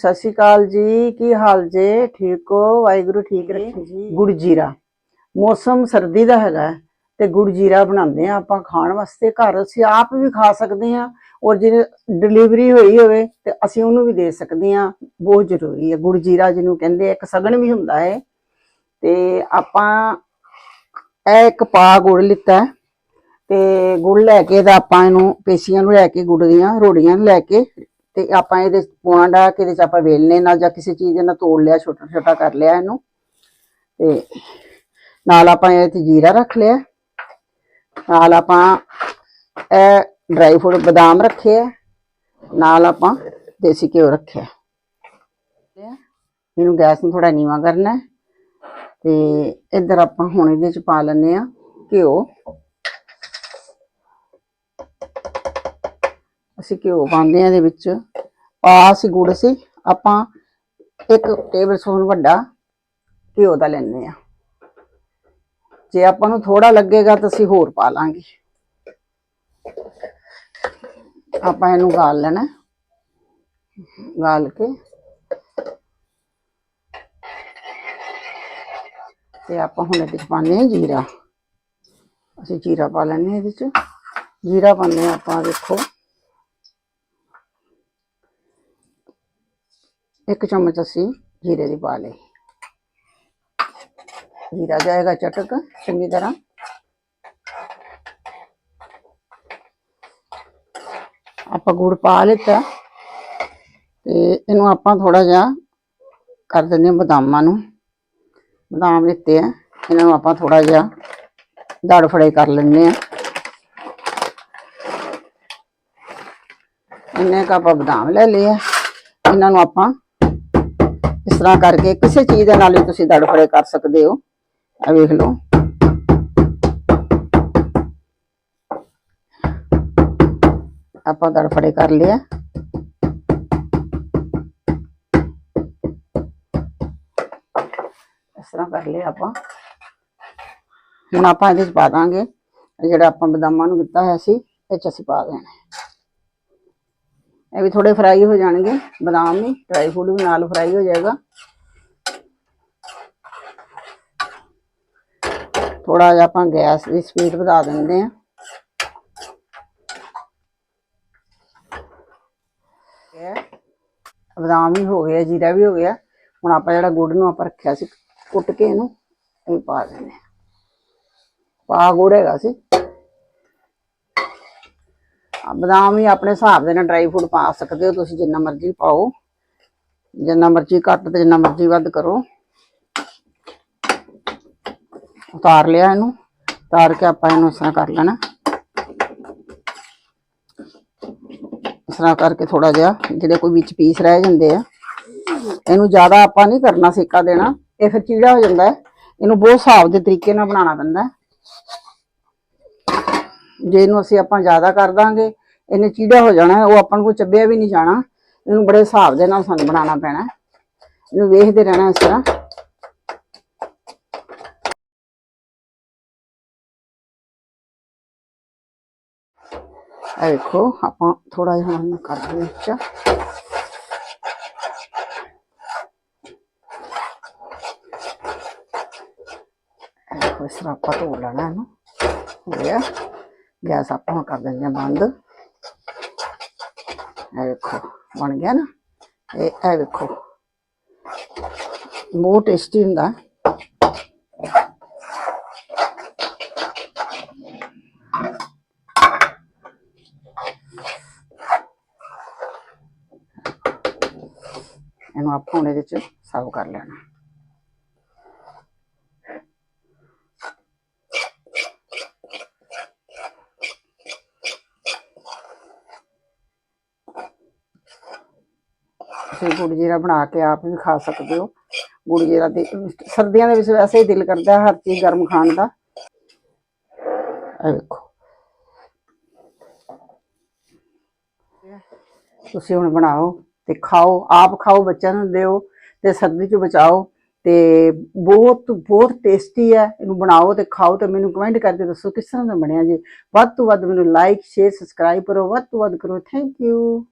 ਸਤਿ ਸ਼੍ਰੀ ਅਕਾਲ ਜੀ ਕੀ ਹਾਲ ਜੇ? ਠੀਕ ਹੋ? ਵਾਹਿਗੁਰੂ ਠੀਕ ਰੱਖੇ। ਜੀ। ਗੁੜ ਜੀਰਾ। ਮੌਸਮ ਸਰਦੀ ਦਾ ਹੈਗਾ ਤੇ ਗੁੜ ਜੀਰਾ ਬਣਾਉਂਦੇ ਆ ਆਪਾਂ ਖਾਣ ਵਾਸਤੇ ਘਰ। ਅਸੀਂ ਆਪ ਵੀ ਖਾ ਸਕਦੇ ਆ ਔਰ ਜਿਹਨੇ ਡਿਲੀਵਰੀ ਹੋਈ ਹੋਵੇ ਤੇ ਅਸੀਂ ਉਹਨੂੰ ਵੀ ਦੇ ਸਕਦੇ ਆ ਬਹੁਤ ਜ਼ਰੂਰੀ ਹੈ। ਗੁੜ ਜੀਰਾ ਜਿਹਨੂੰ ਕਹਿੰਦੇ ਇੱਕ ਸਗਣ ਵੀ ਹੁੰਦਾ ਹੈ। ਤੇ ਆਪਾਂ ਇਹ ਇੱਕ ਪਾ ਗੁੜ ਲਿੱਤਾ ਤੇ ਗੁੜ ਲੈ ਕੇ ਤਾਂ ਆਪਾਂ ਇਹਨੂੰ ਪੇਸ਼ੀਆਂ ਨੂੰ ਲੈ ਕੇ ਗੁੜ ਦੀਆਂ ਰੋੜੀਆਂ ਨੂੰ ਲੈ ਕੇ ਤੇ ਆਪਾਂ ਇਹਦੇ 'ਚ ਪਾਉਣਾ ਡਾ ਕੇ ਇਹਦੇ ਚ ਆਪਾਂ ਵੇਲਣੇ ਨਾਲ ਜਾਂ ਕਿਸੇ ਚੀਜ਼ ਦੇ ਨਾਲ ਤੋੜ ਲਿਆ, ਛੋਟਾ ਛੋਟਾ ਕਰ ਲਿਆ ਇਹਨੂੰ। ਤੇ ਨਾਲ ਆਪਾਂ ਇਹ ਤੇ ਜੀਰਾ ਰੱਖ ਲਿਆ। ਨਾਲ ਆਪਾਂ ਇਹ ਡਰਾਈ ਫਰੂਟ ਬਦਾਮ ਰੱਖੇ ਆ। ਨਾਲ ਆਪਾਂ ਦੇਸੀ ਘਿਓ ਰੱਖਿਆ। ਇਹਨੂੰ ਗੈਸ ਨੂੰ ਥੋੜਾ ਨੀਵਾ ਕਰਨਾ ਹੈ। ਤੇ ਇੱਧਰ ਆਪਾਂ ਹੁਣ ਇਹਦੇ ਚ ਪਾ ਲੈਣੇ ਆ ਘਿਓ। ਅਸੀਂ ਘਿਓ ਪਾਉਂਦੇ ਆ ਇਹਦੇ ਵਿੱਚ। ਪਾ ਅਸੀਂ ਗੁੜ ਸੀ, ਆਪਾਂ ਇੱਕ ਟੇਬਲ ਸਪੂਨ ਵੱਡਾ ਘਿਓ ਦਾ ਲੈਣੇ ਆ ਜੇ ਆਪਾਂ ਨੂੰ ਥੋੜਾ ਲੱਗੇਗਾ ਤਾਂ ਅਸੀਂ ਹੋਰ ਪਾ ਲਾਂਗੇ। ਆਪਾਂ ਇਹਨੂੰ ਗਾਲ ਲੈਣਾ ਗਾਲ ਕੇ ਤੇ ਆਪਾਂ ਹੁਣ ਇਹਦੇ ਚ ਪਾਉਂਦੇ ਆ ਜੀਰਾ। ਅਸੀਂ ਜੀਰਾ ਪਾ ਲੈਣੇ ਇਹਦੇ ਚ। ਜੀਰਾ ਪਾਉਂਦੇ ਆ ਆਪਾਂ, ਦੇਖੋ। ਇੱਕ ਚਮਚ ਅਸੀਂ ਜੀਰੇ ਦੀ ਪਾ ਲਈ। ਜੀਰਾ ਜਾਏਗਾ ਚਟਕ, ਚੰਗੀ ਤਰ੍ਹਾਂ। ਆਪਾਂ ਗੁੜ ਪਾ ਲਿੱਤਾ। ਤੇ ਇਹਨੂੰ ਆਪਾਂ ਥੋੜਾ ਜਿਹਾ ਕਰ ਦਿੰਦੇ ਹਾਂ ਬਦਾਮਾਂ ਨੂੰ। ਬਦਾਮ ਲਿੱਤੇ ਆ। ਇਹਨਾਂ ਨੂੰ ਆਪਾਂ ਥੋੜਾ ਜਿਹਾ ਦੜ ਫੜੇ ਕਰ ਲੈਂਦੇ ਆ ਇੰਨੇ ਕੁ ਆਪਾਂ ਬਦਾਮ ਲੈ ਲਏ ਆ। ਇਹਨਾਂ ਨੂੰ ਆਪਾਂ ਇਸ ਤਰ੍ਹਾਂ ਕਰਕੇ ਕਿਸੇ ਚੀਜ਼ ਦੇ ਨਾਲ ਵੀ ਤੁਸੀਂ ਦੜਫੜੇ ਕਰ ਸਕਦੇ ਹੋ। ਆ ਵੇਖ ਲਓ। ਆਪਾਂ ਦੜਫੜੇ ਕਰ ਲਿਆ। ਇਸ ਤਰ੍ਹਾਂ ਕਰ ਲਿਆ ਆਪਾਂ। ਹੁਣ ਆਪਾਂ ਇਹਦੇ ਚ ਪਾ ਦਾਂਗੇ। ਜਿਹੜਾ ਆਪਾਂ ਬਦਾਮਾਂ ਨੂੰ ਕੀਤਾ ਹੋਇਆ ਸੀ, ਇਹ ਚ ਅਸੀਂ ਪਾ ਦੇਣਾ। ਇਹ ਵੀ ਥੋੜੇ ਫਰਾਈ ਹੋ ਜਾਣਗੇ। ਬਦਾਮ ਵੀ ਡਰਾਈ ਫਰੂਟ ਵੀ ਨਾਲ ਫਰਾਈ ਹੋ ਜਾਏਗਾ। ਥੋੜਾ ਜਿਹਾ ਆਪਾਂ ਗੈਸ ਦੀ ਸਪੀਡ ਵਧਾ ਦਿੰਦੇ ਆ ਬਦਾਮ ਵੀ ਹੋ ਗਿਆ ਜੀਰਾ ਵੀ ਹੋ ਗਿਆ। ਹੁਣ ਆਪਾਂ ਜਿਹੜਾ ਗੁੜ ਨੂੰ ਆਪਾਂ ਰੱਖਿਆ ਸੀ, ਕੁੱਟ ਕੇ ਇਹਨੂੰ, ਇਹ ਪਾ ਦਿੰਦੇ ਆ ਪਾ ਗੁੜ ਹੈਗਾ ਸੀ। ਬਦਾਮ ਵੀ ਆਪਣੇ ਹਿਸਾਬ ਦੇ ਨਾਲ ਡਰਾਈ ਫਰੂਟ ਪਾ ਸਕਦੇ ਹੋ, ਤੁਸੀਂ ਜਿੰਨਾ ਮਰਜ਼ੀ ਪਾਓ। ਜਿੰਨਾ ਮਰਜ਼ੀ ਘੱਟ ਤੇ ਜਿੰਨਾ ਮਰਜ਼ੀ ਵੱਧ ਕਰੋ। ਉਤਾਰ ਲਿਆ ਇਹਨੂੰ, ਉਤਾਰ ਕੇ ਆਪਾਂ ਇਹਨੂੰ ਇਸ ਤਰ੍ਹਾਂ ਕਰ ਲੈਣਾ। ਇਸ ਤਰ੍ਹਾਂ ਕਰਕੇ ਥੋੜਾ ਜਿਹਾ, ਜਿਹੜੇ ਕੋਈ ਵਿੱਚ ਪੀਸ ਰਹਿ ਜਾਂਦੇ ਆ, ਇਹਨੂੰ ਜ਼ਿਆਦਾ ਆਪਾਂ ਨਹੀਂ ਕਰਨਾ ਸੇਕਾ ਦੇਣਾ, ਇਹ ਫਿਰ ਚੀੜਾ ਹੋ ਜਾਂਦਾ ਹੈ। ਇਹਨੂੰ ਬਹੁਤ ਹਿਸਾਬ ਦੇ ਤਰੀਕੇ ਨਾਲ ਬਣਾਉਣਾ ਪੈਂਦਾ ਹੈ। ਜੇ ਇਹਨੂੰ ਅਸੀਂ ਆਪਾਂ ਜ਼ਿਆਦਾ ਕਰ ਦਾਂਗੇ ਇਹਨੇ ਚੀੜਾ ਹੋ ਜਾਣਾ ਹੈ, ਉਹ ਆਪਾਂ ਨੂੰ ਕੋਈ ਚੱਬਿਆ ਵੀ ਨਹੀਂ ਜਾਣਾ। ਇਹਨੂੰ ਬੜੇ ਹਿਸਾਬ ਦੇ ਨਾਲ ਸਾਨੂੰ ਬਣਾਉਣਾ ਪੈਣਾ। ਹੈ। ਇਹਨੂੰ ਵੇਖਦੇ ਰਹਿਣਾ ਇਸ ਤਰ੍ਹਾਂ। ਇਹ ਦੇਖੋ ਆਪਾਂ ਥੋੜਾ ਜਿਹਾ ਹੁਣ ਕਰ ਦਿੰਦੇ ਵਿੱਚ ਇਹ ਦੇਖੋ ਇਸ ਤਰ੍ਹਾਂ ਆਪਾਂ ਧੋ ਲੈਣਾ ਇਹਨੂੰ। ਹੋ ਗਿਆ। ਗੈਸ ਆਪਾਂ ਹੁਣ ਕਰ ਦਿੰਦੇ ਹਾਂ ਬੰਦ। ਇਹ ਦੇਖੋ ਬਣ ਗਿਆ ਨਾ ਇਹ ਇਹ ਦੇਖੋ ਬਹੁਤ ਟੇਸਟੀ ਹੁੰਦਾ ਇਹਨੂੰ ਆਪਾਂ ਹੁਣ ਇਹਦੇ ਚ ਸਰਵ ਕਰ ਲੈਣਾ ਤੁਸੀਂ ਗੁੜ ਜੀਰਾ ਬਣਾ ਕੇ ਆਪ ਵੀ ਖਾ ਸਕਦੇ ਹੋ। ਗੁੜ ਜੀਰਾ ਦੇ ਸਰਦੀਆਂ ਦੇ ਵਿੱਚ ਵੈਸੇ ਹੀ ਦਿਲ ਕਰਦਾ ਹਰ ਚੀਜ਼ ਗਰਮ ਖਾਣ ਦਾ। ਇਹ ਵੇਖੋ। ਤੁਸੀਂ ਹੁਣ ਬਣਾਓ ਤੇ ਖਾਓ, ਆਪ ਖਾਓ, ਬੱਚਿਆਂ ਨੂੰ ਦਿਓ ਤੇ ਸਰਦੀ ਚ ਬਚਾਓ ਤੇ ਬਹੁਤ ਬਹੁਤ ਟੇਸਟੀ ਹੈ। ਇਹਨੂੰ ਬਣਾਓ ਤੇ ਖਾਓ ਤੇ ਮੈਨੂੰ ਕਮੈਂਟ ਕਰਕੇ ਦੱਸੋ ਕਿਸ ਤਰ੍ਹਾਂ ਦਾ ਬਣਿਆ ਜੀ। ਵੱਧ ਤੋਂ ਵੱਧ ਮੈਨੂੰ ਲਾਈਕ ਸ਼ੇਅਰ ਸਬਸਕ੍ਰਾਈਬ ਕਰੋ। ਵੱਧ ਤੋਂ ਵੱਧ ਕਰੋ। Thank you